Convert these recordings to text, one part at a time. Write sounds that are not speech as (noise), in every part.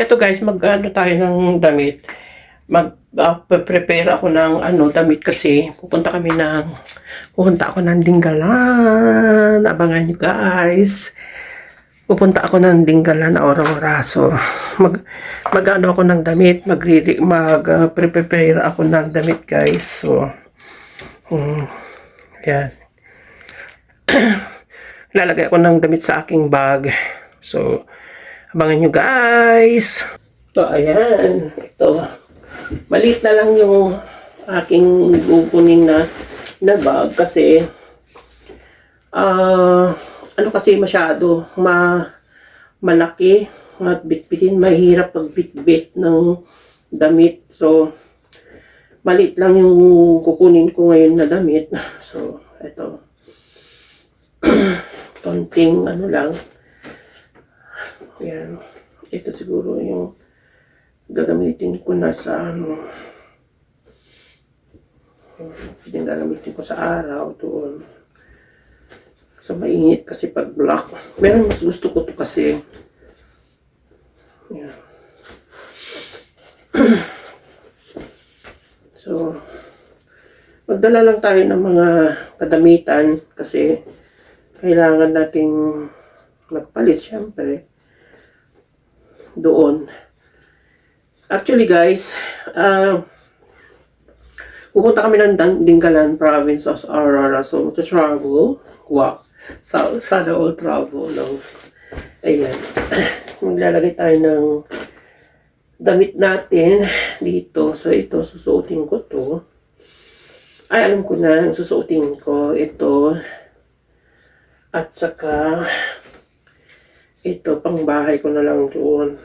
Ito guys, mag-ano tayo ng damit. Mag-prepare ako ng ano, damit kasi pupunta kami ng pupunta ako ng Dinggalan. Abangan nyo guys. Pupunta ako ng Dinggalan Aurora. So, mag, mag ano ako ng damit. Mag, mag uh, prepare ako ng damit guys. So, um, yan. (clears throat) Lalagay ako ng damit sa aking bag. So, abangan nyo guys. So, ayan. Ito. Maliit na lang yung aking kukunin na, na bag kasi ah ano kasi masyado ma malaki at bitbitin mahirap pag bitbit ng damit so maliit lang yung kukunin ko ngayon na damit so ito (clears throat) konting ano lang yan ito siguro yung gagamitin ko na sa ano. Pwedeng gagamitin ko sa araw doon. Sa mainit kasi pag black. Meron mas gusto ko to kasi. Yan (clears throat) so magdala lang tayo ng mga kadamitan kasi kailangan nating magpalit syempre doon Actually guys, uh, pupunta kami ng Dingalan province of Aurora. So, to travel, wow, sa, sana all travel, no? Ayan. (clears throat) Maglalagay tayo ng damit natin dito. So, ito, susuotin ko to. Ay, alam ko na, susuotin ko ito. At saka, ito, pang bahay ko na lang doon.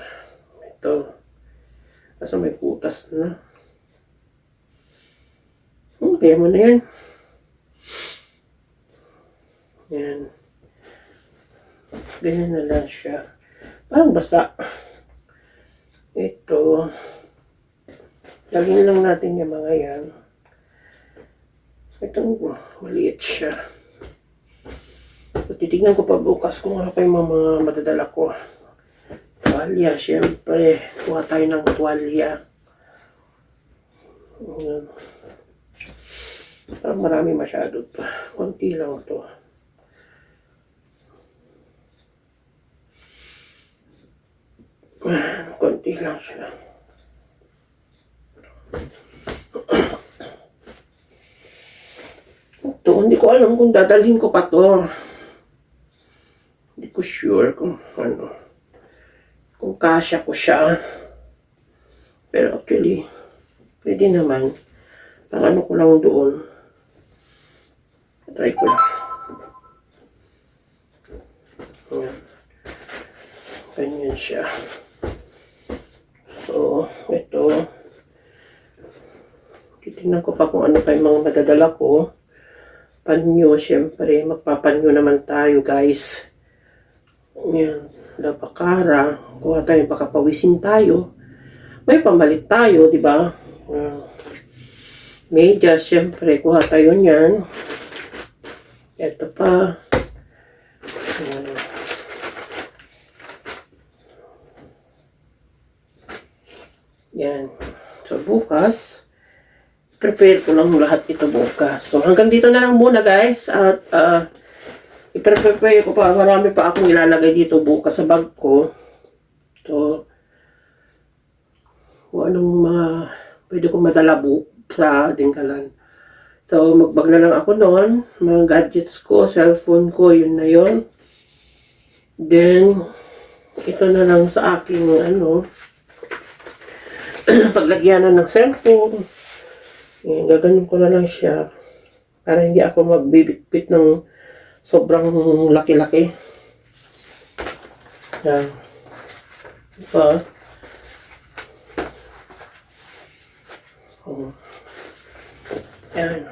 Ito. Kaso may putas na. Hmm, kaya mo na yan. Yan. Ganyan na lang siya. Parang basa. Ito. Lagyan lang natin yung mga yan. Itong maliit siya. Titignan ko pa bukas kung ano pa yung mga madadala ko. Tuwalya, syempre. Kuha tayo ng tuwalya. Ayan. Parang marami masyado to. Konti lang to. Konti lang siya. Ito, hindi ko alam kung dadalhin ko pa to. Sure kung ano kung kasya ko siya. Pero actually, pwede naman. Ang ano ko lang doon. Try ko lang. Ayan. Ganyan siya. So, ito. Titignan ko pa kung ano pa yung mga madadala ko. Panyo, syempre. Magpapanyo naman tayo, guys. Ayan. Napakara. Kuha tayo, baka pawisin tayo. May pamalit tayo, di ba? Uh, media, syempre, kuha tayo niyan. Ito pa. Ayan. Yan. So, bukas, prepare ko lang lahat ito bukas. So, hanggang dito na lang muna, guys. At, uh, i-prepare ko pa. Marami pa akong ilalagay dito bukas sa bag ko. So, kung anong mga pwede kong madala bu sa Dinggalan. So, magbag na lang ako noon. Mga gadgets ko, cellphone ko, yun na yun. Then, ito na lang sa aking, ano, (clears throat) paglagyanan ng cellphone. Yan, gaganon ko na lang siya. Para hindi ako magbibitbit ng sobrang laki-laki. Yan. Diba? Oh. Yan.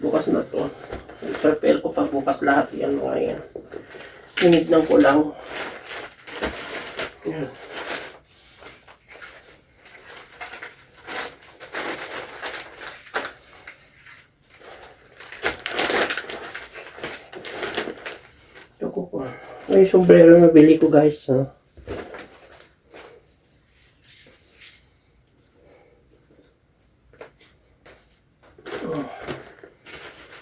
Bukas na to. Prepare ko pa bukas lahat yan mga yan. Tinignan ko lang. Yan. May sombrero na bili ko guys. Ha? Oh.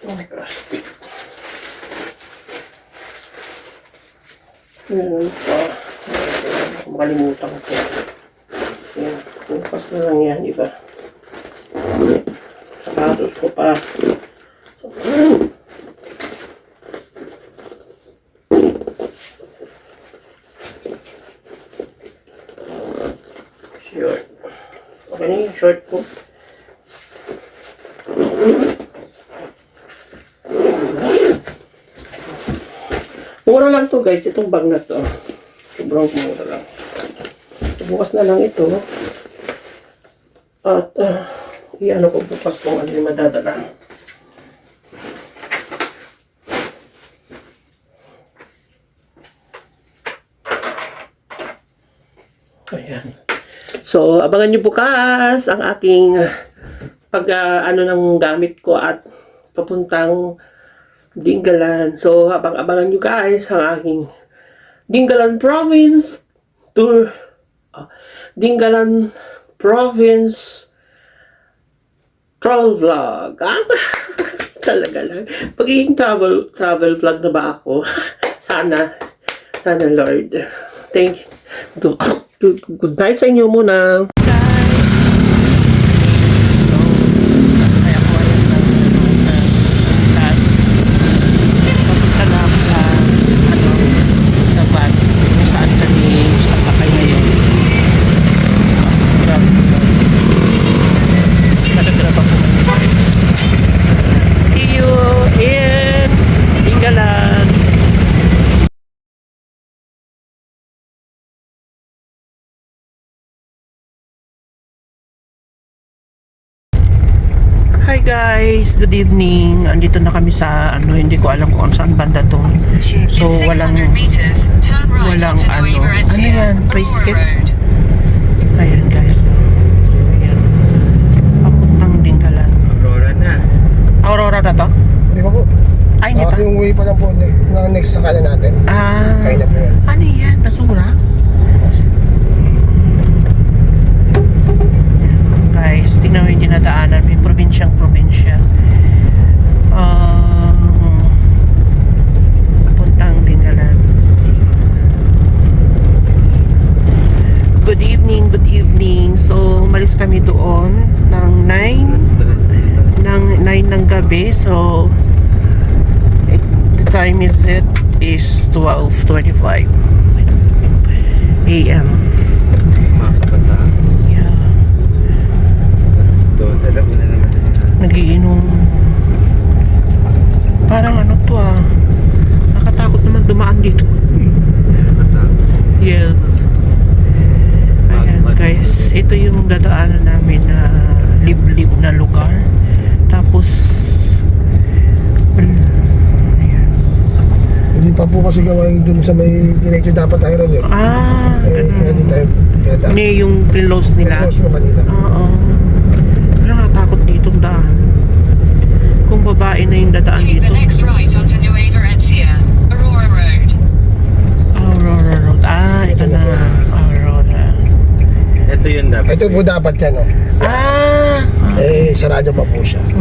Oh, plastic. Meron pa. Makalimutan ko. Yan. Bukas na lang yan, di ba? Sapatos ko pa. So, Short. Na yung short ko. Mura lang to guys, itong bag na to. Sobrang mura lang. Bukas na lang ito. At, uh, iyan ko bukas kung ano yung madadala. Ayan. So, abangan nyo bukas ang aking uh, pag uh, ano ng gamit ko at papuntang Dingalan. So, abang-abangan nyo guys ang aking Dingalan Province Tour. ah, Dingalan Province Travel Vlog. Ah, (laughs) talaga lang. Pagiging travel, travel vlog na ba ako? (laughs) Sana. Sana Lord. Thank you. Good night sa inyo muna. Kaya ko ayan lang taas. Papunta na ako sa ano sa van kung saan kami sasakay ngayon. Grabe. Talaga pa po. See you in Ingalan. Hi guys, good evening. Andito na kami sa ano, hindi ko alam kung saan banda to. So walang 600 meters, turn right walang ano. Ano yan? Tricycle? Ayan guys. So ayan. Papuntang Dingalan. Aurora na. Aurora na to? Di ba po? Ay, hindi Ah, pa. yung way pa lang po na next sa kanya natin. Ah, Kaya na po yan. ano yan? Basura? Guys, tingnan mo yung dinadaanan. May probinsyang probinsya. Um, papuntang Dingalan. Good evening, good evening. So, umalis kami doon ng 9 ng 9 ng gabi. So, it, the time is it is 12.25 a.m. Yeah. Nagiinom. Parang ano to ah. Nakatakot naman dumaan dito. Yes. Ayan guys, ito yung dadaanan namin na liblib na lugar. Tapos, wal- ayan. Hindi pa po kasi gawain dun sa may diretso dapat tayo ron eh. Ah, Eh, ganun. tayo pinata. Ini yung close nila. Close mo kanina. Oo. Nakakatakot dito daan. Kung babae na yung dadaan Take dito. the next right onto Nueva Ecija, Aurora Road. Aurora Road. Ah, ito na. Aurora. Ito yun dapat. Ito po dapat yan oh. Ah! Eh, sarado pa po siya. So,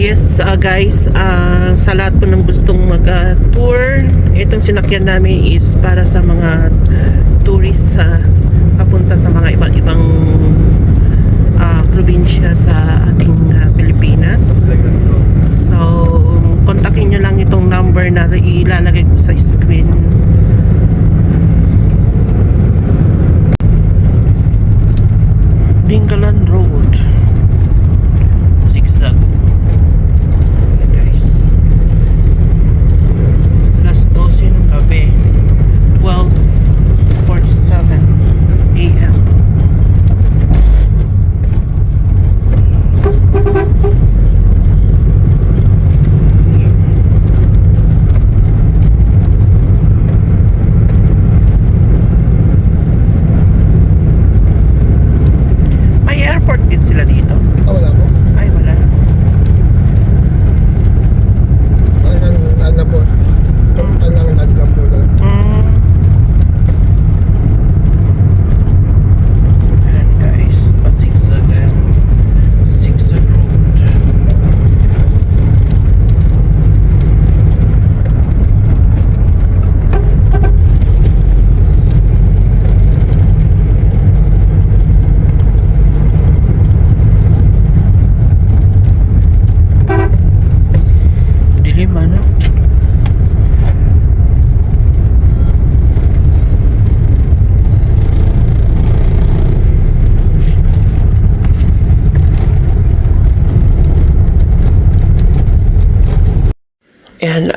Yes, uh, guys, uh, sa lahat po ng gustong mag-tour, itong sinakyan namin is para sa mga tourists sa papunta sa mga iba't ibang uh, probinsya sa ating uh, Pilipinas. So, kontakin nyo lang itong number na ilalagay ko sa screen. Dingalan Road. Zigzag. Guys. Alas 12 ng gabi. 12.47 a.m.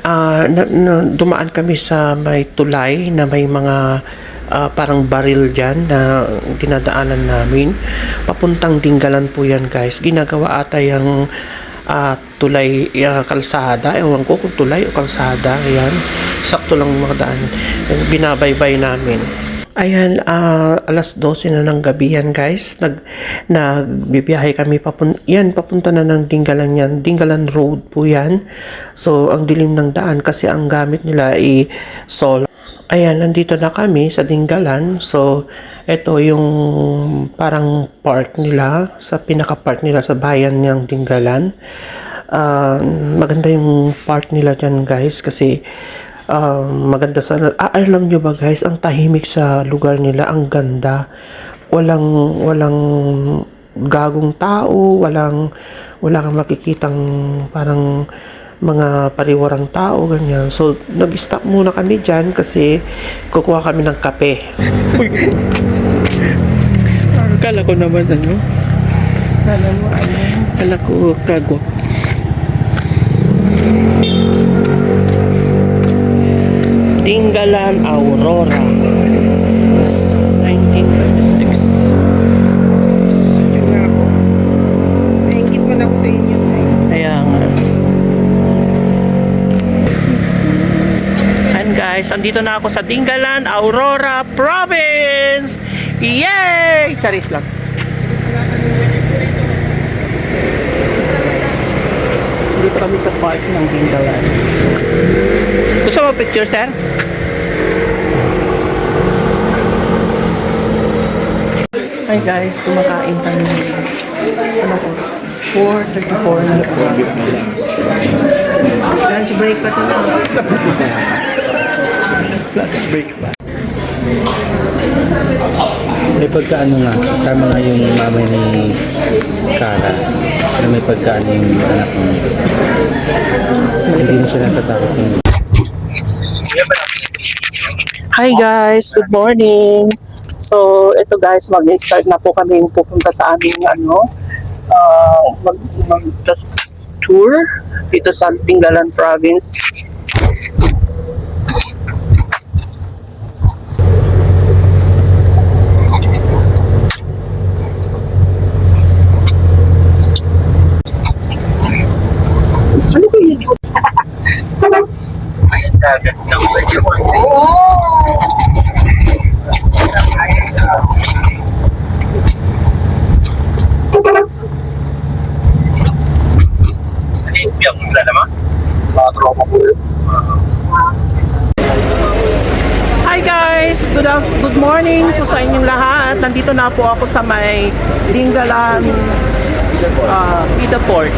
Ah, na, na- dumaan kami sa may tulay na may mga ah, parang baril dyan na dinadaanan namin. Papuntang Dinggalan po yan guys. Ginagawa ata yung ah, tulay ah, kalsada. Ewan ko kung tulay o kalsada. Ayan. Sakto lang mga daan. Binabaybay namin. Ayan, ah, alas 12 na ng gabi yan guys. Nag, nagbibiyahe kami papun yan, papunta na ng Dingalan yan. Dingalan Road po yan. So, ang dilim ng daan kasi ang gamit nila ay solar. Ayan, nandito na kami sa Dingalan. So, ito yung parang park nila, sa pinaka-park nila sa bayan ng Dingalan. Ah, maganda yung park nila dyan guys kasi ah, maganda sa ah, alam nyo ba guys ang tahimik sa lugar nila ang ganda. Walang walang gagong tao walang wala kang makikitang parang mga pariwarang tao ganyan. So nag-stop muna kami dyan kasi kukuha kami ng kape. Kala ko naman ano? Kala mo ano? Kala ko kagwap Dingalan Aurora 1956 Naingit ko na ako sa inyo. Kaya nga And guys, andito na ako sa Dingalan Aurora Province Yay! Charis lang Dito kami sa park ng Dingalan Gusto mo picture, sir? Hi guys, kumakain kami. Ano ko? 4.34 na Lunch break pa ito na. (laughs) Lunch break pa. May pagkaano nga, tama nga yung mama ni Kara na may pagkaano yung anak mo. Hindi na siya natatakot yung Hi guys, good morning. So, ito guys, mag-start na po kami pupunta sa aming ano, uh, mag, mag tour dito sa Tinggalan Province. Ano ba yun? Hi guys! Good, af- good morning po sa inyong lahat. Nandito na po ako sa may Dingalan uh, Pita Port.